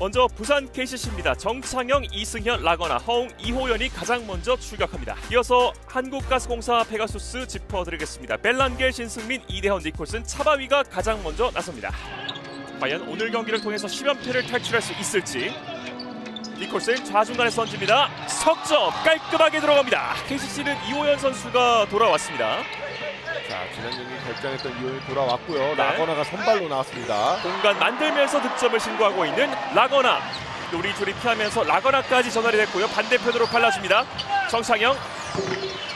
먼저 부산 KCC입니다. 정창영, 이승현, 라거나, 허웅, 이호연이 가장 먼저 출격합니다. 이어서 한국가스공사 페가수스 짚어드리겠습니다. 벨란겔, 신승민, 이대헌, 니콜슨, 차바위가 가장 먼저 나섭니다. 과연 오늘 경기를 통해서 10연패를 탈출할 수 있을지 니콜슨 좌중간에 던집니다. 석점 깔끔하게 들어갑니다. KCC는 이호연 선수가 돌아왔습니다. 자 지난 경기 결장했던 이호이 돌아왔고요. 네. 라거나가 선발로 나왔습니다. 공간 만들면서 득점을 신고하고 있는 라거나. 요리조리 피하면서 라거나까지 전환이 됐고요. 반대편으로 갈라줍니다. 정창영.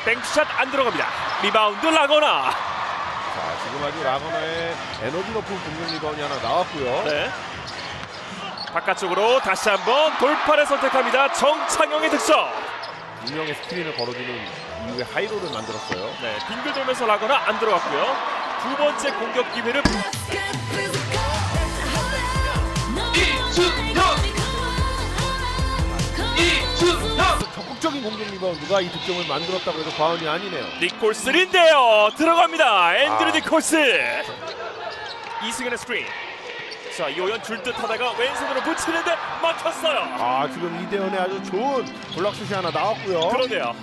뱅크샷 안 들어갑니다. 리바운드 라거나. 자 지금 아주 라거나의 에너지 높은 공격 리바운이 하나 나왔고요. 네. 바깥쪽으로 다시 한번 돌파를 선택합니다. 정창영의 득점 유명의 스크린을 걸어주는 이후에 하이로를 만들었어요. 네 빙글 돌면서 라거나 안 들어갔고요. 두 번째 공격 기회를 적극적인 공격 리바운드가 이 득점을 만들었다고 해도 과언이 아니네요. 니콜슨인데요. 들어갑니다. 앤드류 아. 니콜슨 이승현의 스크린 자 이호연 줄듯 하다가 왼손으로 붙이는데 막혔어요. 아 지금 이대현의 아주 좋은 블락슛이 하나 나왔고요. 그러네요.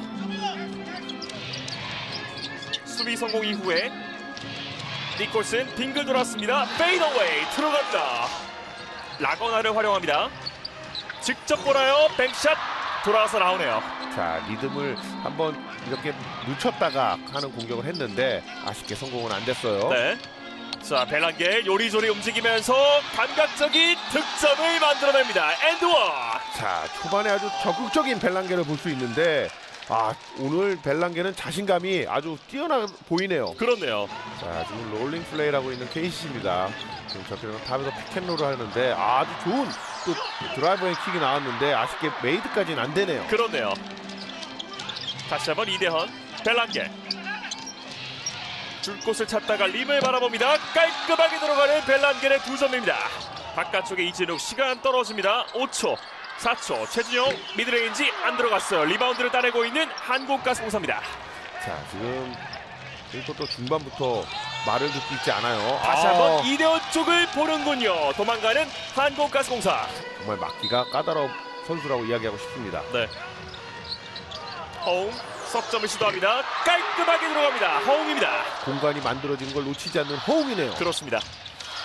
수비 성공 이후에 니콜슨 빙글 돌았습니다. 페이더웨이 들어간다. 라거나를 활용합니다. 직접 보나요. 뱅샷 돌아와서 나오네요. 자 리듬을 한번 이렇게 늦췄다가 하는 공격을 했는데 아쉽게 성공은 안 됐어요. 네. 자 벨란게 요리조리 움직이면서 감각적인 득점을 만들어냅니다 앤드원 자 초반에 아주 적극적인 벨랑게를 볼수 있는데 아 오늘 벨랑게는 자신감이 아주 뛰어나 보이네요. 그렇네요 자 지금 롤링 플레이라고 있는 KC입니다. 지금 저렇게 탑에서 피켄롤을 하는데 아주 좋은 또 드라이버의 킥이 나왔는데 아쉽게 메이드까지는 안 되네요. 그렇네요 다시 한번 이대헌 벨란게 줄 곳을 찾다가 림을 바라봅니다. 깔끔하게 들어가는 벨란게의 두 점입니다. 바깥쪽에 이진욱 시간 떨어집니다. 5초 4초 최준용 미드레인지 안 들어갔어요. 리바운드를 따내고 있는 한국가스공사입니다. 자 지금 그리고 또 중반부터 말을 듣고 있지 않아요. 다시 아, 한번 이대헌 쪽을 보는군요. 도망가는 한국가스공사. 정말 막기가 까다로운 선수라고 이야기하고 싶습니다. 네. 허웅 석점을 시도합니다. 깔끔하게 들어갑니다. 허웅입니다. 공간이 만들어지는 걸 놓치지 않는 호응이네요. 그렇습니다.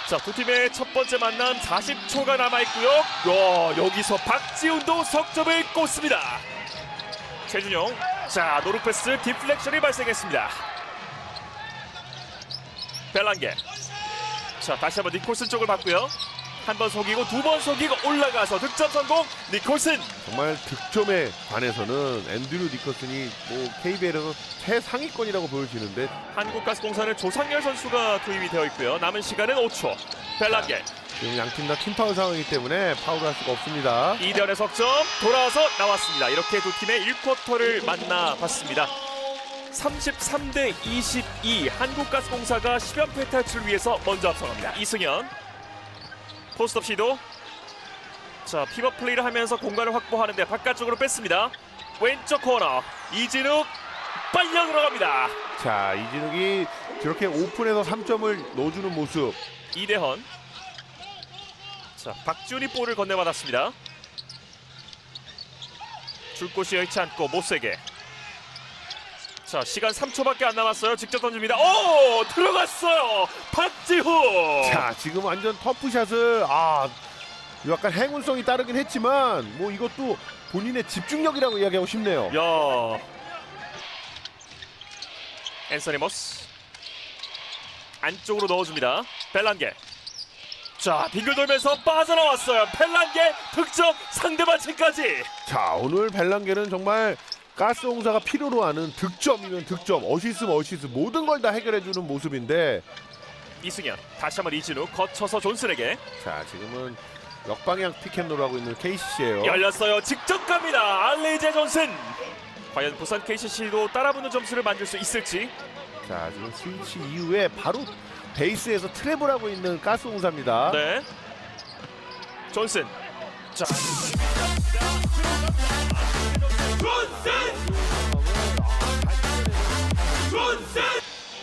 자, 두 팀의 첫 번째 만남 40초가 남아 있고요. 야, 여기서 박지훈도 석점을 꽂습니다. 최준용. 자, 노루 패스 디플렉션이 발생했습니다. 벨란게. 자, 다시 한번 니콜슨 쪽을 봤고요. 한 번 속이고 두 번 속이고 올라가서 득점 성공. 니콜슨. 정말 득점에 관해서는 앤드류 니커슨이 뭐 KBL에서 최상위권이라고 보여지는데 한국가스공사는 조상열 선수가 투입이 되어 있고요. 남은 시간은 5초. 벨란게 지금 양 팀 다 팀파울 상황이기 때문에 파울을 할 수가 없습니다. 이대현의 석점 돌아와서 나왔습니다. 이렇게 두 팀의 1쿼터를 만나봤습니다. 33대 22 한국가스공사가 10연패 탈출 위해서 먼저 앞서갑니다. 이승현 포스트업 시도. 자 피벗 플레이를 하면서 공간을 확보하는데 바깥쪽으로 뺐습니다. 왼쪽 코너 이진욱 빨려 들어갑니다. 자 이진욱이 저렇게 오픈해서 3점을 넣어주는 모습. 이대헌. 자 박지훈이 볼을 건네받았습니다. 줄 곳이 여의치 않고 못세게 자 시간 3초밖에 안 남았어요. 직접 던집니다. 오 들어갔어요. 박지훈. 자 지금 완전 터프샷을 아 약간 행운성이 따르긴 했지만 뭐 이것도 본인의 집중력이라고 이야기하고 싶네요. 야. 앤서니 모스. 안쪽으로 넣어줍니다. 벨란게. 자 빙글 돌면서 빠져나왔어요. 벨란게 득점 상대방 팀까지. 자 오늘 벨랑게는 정말 가스 공사가 필요로 하는 득점이면 득점, 어시스면 어시스 모든 걸 다 해결해주는 모습인데 이승현 다시 한번 이진우 거쳐서 존슨에게. 자 지금은 역방향 피켓롤 하고 있는 KCC예요. 열렸어요. 직접 갑니다. 알레이제 존슨. 과연 부산 KCC도 따라붙는 점수를 만들 수 있을지. 자 지금 스위치 이후에 바로 베이스에서 트랩을 하고 있는 가스 공사입니다. 네. 존슨. 자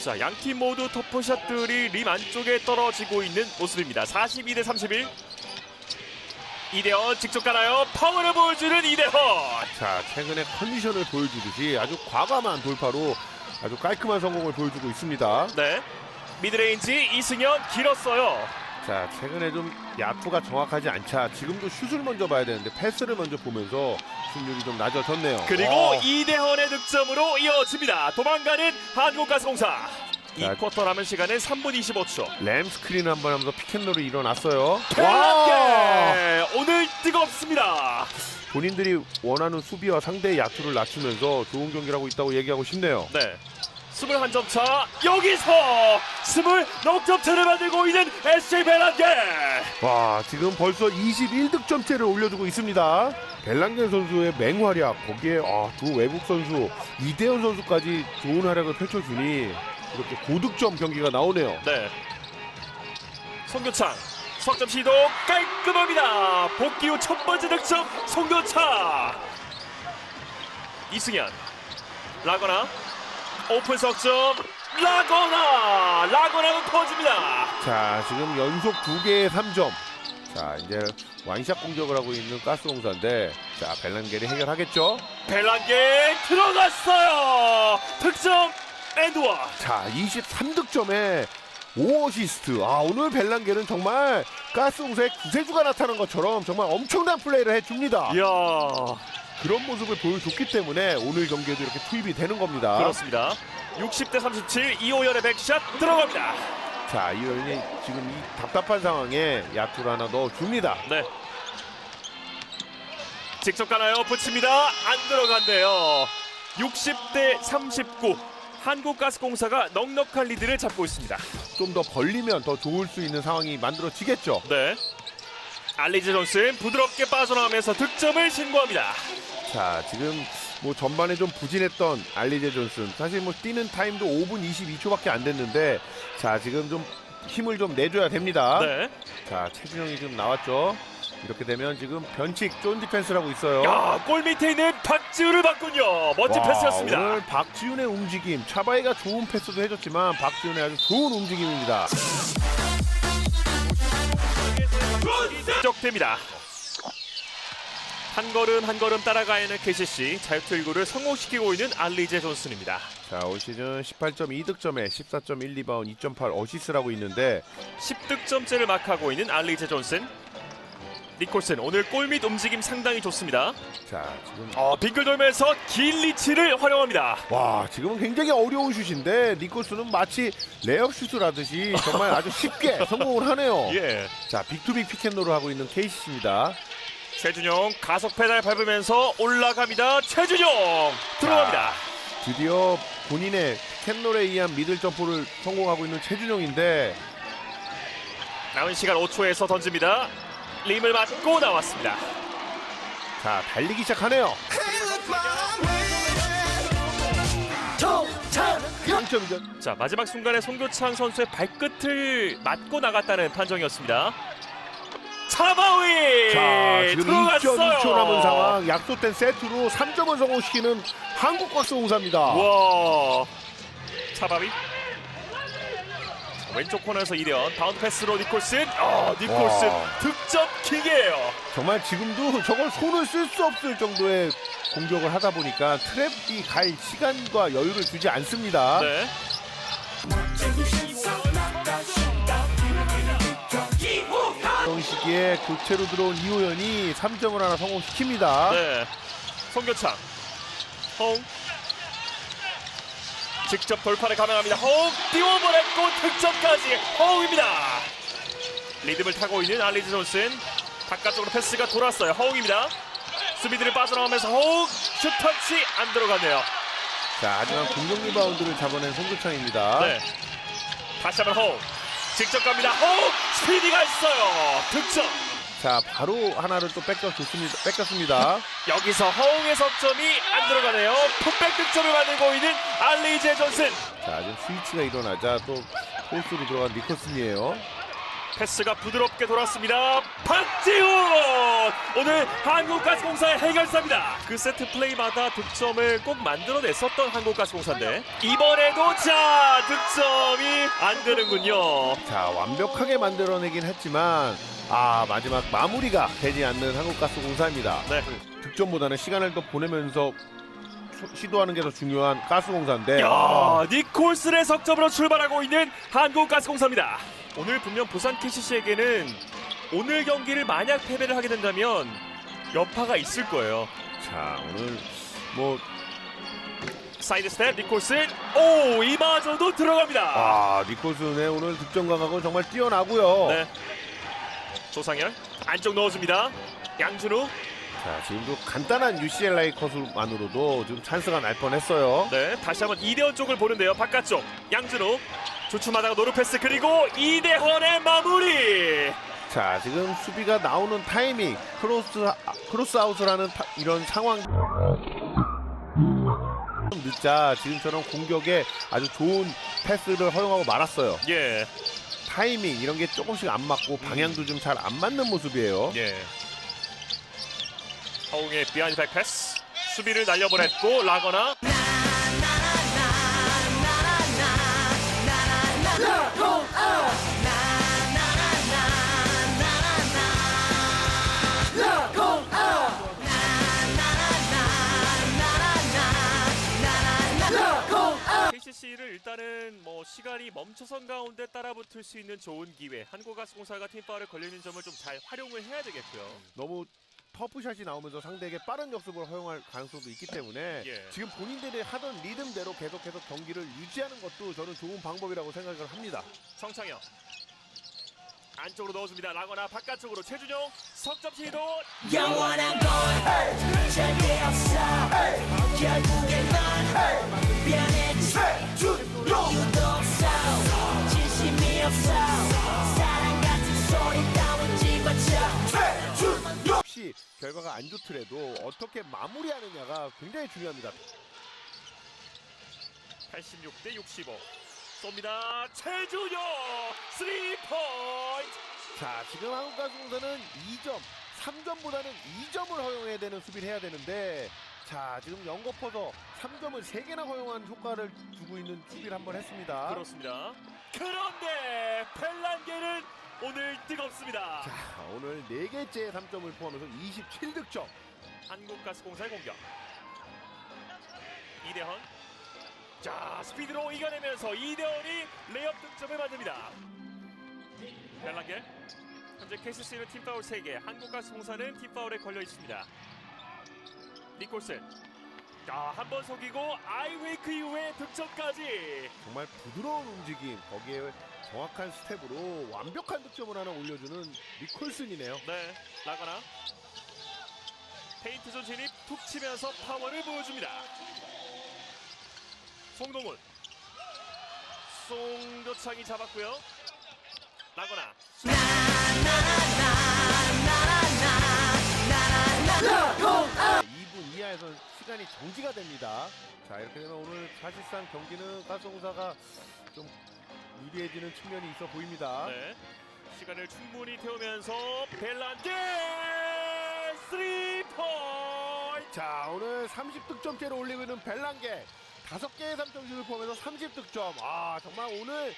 자, 양 팀 모두 터프샷들이 림 안쪽에 떨어지고 있는 모습입니다. 42 대 31. 이대헌 직접 가나요? 파워를 보여주는 이대헌. 자, 최근에 컨디션을 보여주듯이 아주 과감한 돌파로 아주 깔끔한 성공을 보여주고 있습니다. 네. 미드레인지 이승현 길었어요. 자, 최근에 좀 야투가 정확하지 않자 지금도 슛을 먼저 봐야 되는데 패스를 먼저 보면서 승률이 좀 낮아졌네요. 그리고 어, 이대헌의 득점으로 이어집니다. 도망가는 한국가스공사. 이 자. 쿼터 남은 시간은 3분 25초. 램 스크린 한 번 하면서 피켓롤이 일어났어요. 벨란게 오늘 뜨겁습니다. 본인들이 원하는 수비와 상대의 야투를 낮추면서 좋은 경기를 하고 있다고 얘기하고 싶네요. 네. 21점 차 여기서 20넉점 차를 만들고 있는 SJ 벨란게 와, 지금 벌써 21득점째를 올려주고 있습니다. 벨랑겐 선수의 맹활약 거기에 아, 두 외국 선수 이대현 선수까지 좋은 활약을 펼쳐주니 이렇게 고득점 경기가 나오네요. 네. 송교창 석점 시도 깔끔합니다. 복귀 후 첫 번째 득점 송교창. 이승현 라거나 오픈 석점 라거나 라거나가 터집니다. 자, 지금 연속 두 개의 3점. 자, 이제 완샷 공격을 하고 있는 가스공사인데 자, 벨랑겐이 해결하겠죠? 벨란게 들어갔어요. 득점 엔드원. 자, 23득점에 5어시스트. 아, 오늘 벨랑게는 정말 가스공사의 구세주가 나타난 것처럼 정말 엄청난 플레이를 해줍니다. 이야 그런 모습을 보여줬기 때문에 오늘 경기에도 이렇게 투입이 되는 겁니다. 그렇습니다. 60대 37 이호연의 백샷 들어갑니다. 자, 이현이 지금 이 답답한 상황에 야투를 하나 넣어줍니다. 네. 직접 가나요? 붙입니다. 안 들어간대요. 60대 39. 한국가스공사가 넉넉한 리드를 잡고 있습니다. 좀 더 벌리면 더 좋을 수 있는 상황이 만들어지겠죠. 네. 알리즈 존슨 부드럽게 빠져나오면서 득점을 신고합니다. 자, 지금 뭐 전반에 좀 부진했던 알리제 존슨. 사실 뭐 뛰는 타임도 5분 22초밖에 안 됐는데 자, 지금 좀 힘을 좀 내줘야 됩니다. 네. 자, 최준영이 지금 나왔죠. 이렇게 되면 지금 변칙 쫀 디펜스를 하고 있어요. 야, 골 밑에 있는 박지우를 봤군요. 멋진 와, 패스였습니다. 오늘 박지훈의 움직임, 차바이가 좋은 패스도 해줬지만 박지훈의 아주 좋은 움직임입니다. 시작됩니다. 한 걸음 한 걸음 따라가는 KCC 자유투 1구를 성공시키고 있는 알리제 존슨입니다. 자, 올 시즌 18.2 득점에 14.1 리바운, 2.8 어시스라고 있는데 10득점째를 마크하고 있는 알리제 존슨. 니콜슨 오늘 골밑 움직임 상당히 좋습니다. 자, 지금 어, 빙글 돌면서 긴 리치를 활용합니다. 와, 지금은 굉장히 어려운 슛인데 니콜스는 마치 레이업 슛을 하듯이 정말 아주 쉽게 성공을 하네요. 예. 자, 빅투빅 피켓롤을 하고 있는 KCC입니다. 최준용 가속 페달 밟으면서 올라갑니다. 최준용 들어갑니다. 드디어 본인의 피켓롤에 의한 미들 점프를 성공하고 있는 최준용인데 남은 시간 5초에서 던집니다. 림을 맞고 나왔습니다. 자, 달리기 시작하네요. 3점이죠. 자 마지막 순간에 송교창 선수의 발끝을 맞고 나갔다는 판정이었습니다. 차바위 자, 지금 들어갔어요. 2.2초 남은 상황. 약속된 세트로 3점을 성공시키는 한국가스공사입니다. 와 차바위 자, 왼쪽 코너에서 이대현 바운드 패스로 니콜슨 어 니콜슨 와. 득점 킥이에요. 정말 지금도 저걸 손을 쓸 수 없을 정도의 공격을 하다 보니까 트랩이 갈 시간과 여유를 주지 않습니다. 네. 이런 시기에 교체로 들어온 이호연이 3점을 하나 성공시킵니다. 네. 송교창 허웅 직접 돌파를 감행합니다. 허웅 띄워보냈고 득점까지 허웅입니다. 리듬을 타고 있는 알리즈 존슨 바깥쪽으로 패스가 돌았어요. 허웅입니다. 수비들이 빠져나오면서 허웅 슈터치 안 들어갔네요. 자, 하지만 공격 리바운드를 잡아낸 송교창입니다. 네. 다시 한번 허웅 직접 갑니다. 허웅 스피디가 있어요. 득점. 자, 바로 하나를 또 뺏겼습니다. 뺏겼습니다. 여기서 허웅의 석점이 안 들어가네요. 풋백 득점을 만들고 있는 알리제 존슨. 자, 지금 스위치가 일어나자 또 포스로 들어간 니콜슨이에요. 패스가 부드럽게 돌았습니다. 박지훈 오늘 한국가스공사의 해결사입니다. 그 세트 플레이마다 득점을 꼭 만들어냈었던 한국가스공사인데 이번에도 자 득점이 안 되는군요. 자 완벽하게 만들어내긴 했지만 아 마지막 마무리가 되지 않는 한국가스공사입니다. 네. 득점보다는 시간을 더 보내면서 소- 시도하는 게 더 중요한 가스공사인데 야 아, 니콜슨의 석점으로 출발하고 있는 한국가스공사입니다. 오늘 분명 부산 KCC에게는 오늘 경기를 만약 패배를 하게 된다면 여파가 있을 거예요. 자 오늘 뭐 사이드 스텝 니콜슨 오 이마저도 들어갑니다. 아, 니콜슨의 오늘 득점 감각은 정말 뛰어나고요. 네. 조상현 안쪽 넣어줍니다. 양준우 자 지금도 간단한 UCLA 컷만으로도 지금 찬스가 날 뻔했어요. 네 다시 한번 이대원 쪽을 보는데요. 바깥쪽 양준우 주춤하다가 노루 패스 그리고 이대헌의 마무리. 자 지금 수비가 나오는 타이밍 크로스 크로스 아웃을 하는 타- 이런 상황 좀 늦자 지금처럼 공격에 아주 좋은 패스를 허용하고 말았어요. 예. 타이밍 이런 게 조금씩 안 맞고 방향도 좀 잘 안 맞는 모습이에요. 예. 허웅의 비하인드 백 패스 수비를 날려보냈고 라거나 시간이 멈춰선 가운데 따라붙을 수 있는 좋은 기회. 한국가스공사가 팀파울에 걸리는 점을 좀 잘 활용을 해야 되겠고요. 너무 터프샷이 나오면서 상대에게 빠른 역습을 허용할 가능성도 있기 때문에 예. 지금 본인들이 하던 리듬대로 계속해서 경기를 유지하는 것도 저는 좋은 방법이라고 생각을 합니다. 정창영 안쪽으로 넣어줍니다. 라거나 바깥쪽으로 최준용. 석점 시도. 영원한 건 절대 없어. 결국엔 넌 변했지. 이유도 혹시 결과가 안 좋더라도 어떻게 마무리하느냐가 굉장히 중요합니다. 86대 65 쏩니다. 최준용 3포인트 자, 지금 한국가스공사는 2점, 3점보다는 2점을 허용해야 되는 수비를 해야 되는데 자, 지금 연거퍼서 3점을 3개나 허용한 효과를 주고 있는 수비를 한번 했습니다. 그렇습니다. 그런데 펠란게는 오늘 뜨겁습니다. 자, 오늘 4개째 3점을 포함해서 27득점. 한국가스공사의 공격. 이대헌. 자 스피드로 이겨내면서 이대헌이 레이업 득점을 만듭니다. 벨랑게. 현재 KCC는 팀파울 3개, 한국가스공사는 팀파울에 걸려 있습니다. 니콜슨. 자한 번 속이고 아이웨이크 이후에 득점까지. 정말 부드러운 움직임, 거기에 정확한 스텝으로 완벽한 득점을 하나 올려주는 니콜슨이네요. 네, 라거나. 페인트 존 진입 툭 치면서 파워를 보여줍니다. 송동훈. 송교창이 잡았고요. 라거나. 2분 이하에서 시간이 정지가 됩니다. 자 이렇게 되면 오늘 사실상 경기는 가스공사가 좀 유리해지는 측면이 있어 보입니다. 네. 시간을 충분히 태우면서 벨란게 3포인트. 자 오늘 30득점째를 올리고 있는 벨랑게 다섯 개의 3점슛을 포함해서 30득점. 아 정말 오늘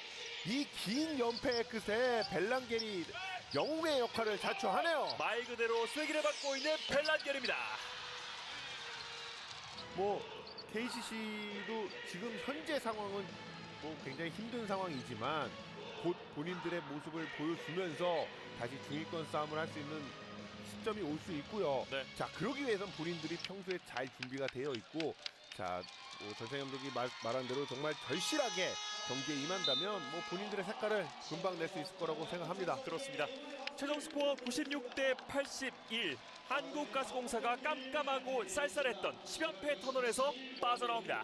이 긴 연패의 끝에 벨랑겔이 영웅의 역할을 자처하네요. 말 그대로 쐐기를 받고 있는 벨란게입니다. 뭐 KCC도 지금 현재 상황은 뭐 굉장히 힘든 상황이지만 곧 본인들의 모습을 보여주면서 다시 중위권 싸움을 할 수 있는 시점이 올 수 있고요. 네. 자 그러기 위해선 본인들이 평소에 잘 준비가 되어 있고 자 뭐, 감독이 말, 말한 대로 정말 절실하게 경기에 임한다면 뭐 본인들의 색깔을 금방 낼 수 있을 거라고 생각합니다. 그렇습니다. 최종 스코어 96 대 81. 한국가스공사가 깜깜하고 쌀쌀했던 10연패 터널에서 빠져나옵니다.